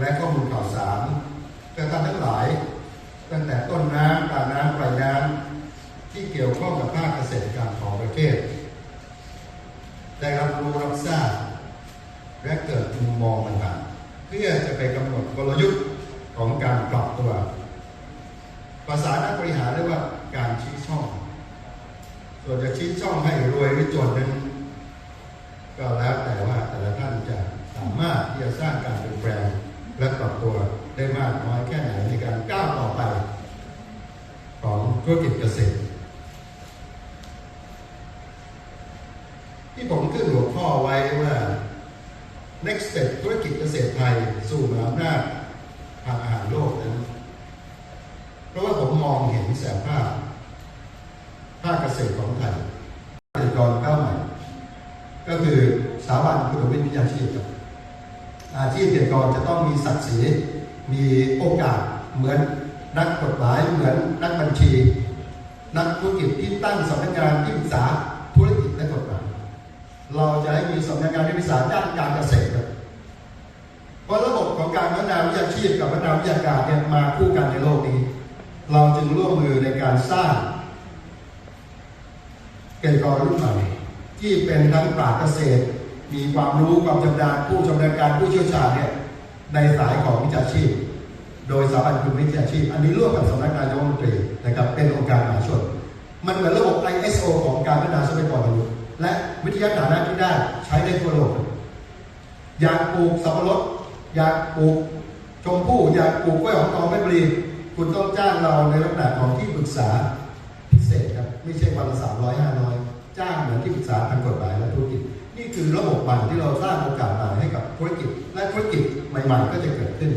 และข้อมูลข่าวสารแต่ท่านทั้งหลาย ตั้งแต่ต้นน้ำกลางน้ำปลายน้ำที่เกี่ยวข้องกับภาคเกษตรกรรมของประเทศ ได้รับรู้รับทราบและเกิดมุมมองต่างๆเพื่อจะไปกำหนดกลยุทธ์ของการปรับตัว ภาษานักบริหารเรียกว่าการชี้ช่อง ส่วนจะชี้ช่องให้รวยหรือจนนั้นก็แล้วแต่ว่าแต่ละท่านจะสามารถที่จะสร้างการเปลี่ยนแปลง และปรับตัวได้มากน้อยแค่ไหนในการก้าวต่อไป ของธุรกิจเกษตร ที่ผมขึ้นหัวข้อไว้ว่า next step ธุรกิจเกษตรไทย สู่มหาอำนาจทางอาหารโลกนั้น เพราะว่าผมมองเห็นแสงภาพภาคเกษตรของไทยเกษตรกรก้าวใหม่ก็คือสถาบันคุณวิทยาชีพครับ อาชีพเกษตรกรจะต้องมีศักดิ์ศรีมีโอกาสเหมือนนักกฎหมายเหมือนนักบัญชี นักธุรกิจที่ตั้งสำนักงานที่ปรึกษาธุรกิจและกฎหมายเราจะให้มีสำนักงานที่ปรึกษาด้านการเกษตรเพราะระบบของการพัฒนาวิชาชีพกับพัฒนาวิชาการเนี่ยมาคู่กันในโลกนี้ เราจึงร่วมมือในการสร้างเกษตรกรรุ่นใหม่ที่เป็นทั้งปราชญ์เกษตร มีความรู้ความชำนาญผู้ชำนาญการผู้เชี่ยวชาญเนี่ยในสายของวิชาชีพ โดยสถาบันคุณวิชาชีพ อันนี้ร่วมกับสำนักงานายกรัฐมนตรีนะครับเป็นองค์การมหาชน มันเหมือนระบบ ISO ของการพัฒนาทรัพยากรมนุษย์และวิทยาฐานะที่ได้ใช้ได้ทั่วโลกอยากปลูกสับปะรดอยากปลูกชมพู่อยากปลูกกล้วยหอมทองเพชรบุรีคุณต้องจ้างเราในลักษณะของที่ปรึกษาพิเศษครับไม่ใช่วันละสามร้อยห้าร้อยจ้างเหมือนที่ปรึกษาทางกฎหมายและธุรกิจ นี่คือระบบใหม่ที่เราสร้างโอกาสใหม่ให้กับธุรกิจ และธุรกิจใหม่ ๆ ก็จะเกิดขึ้น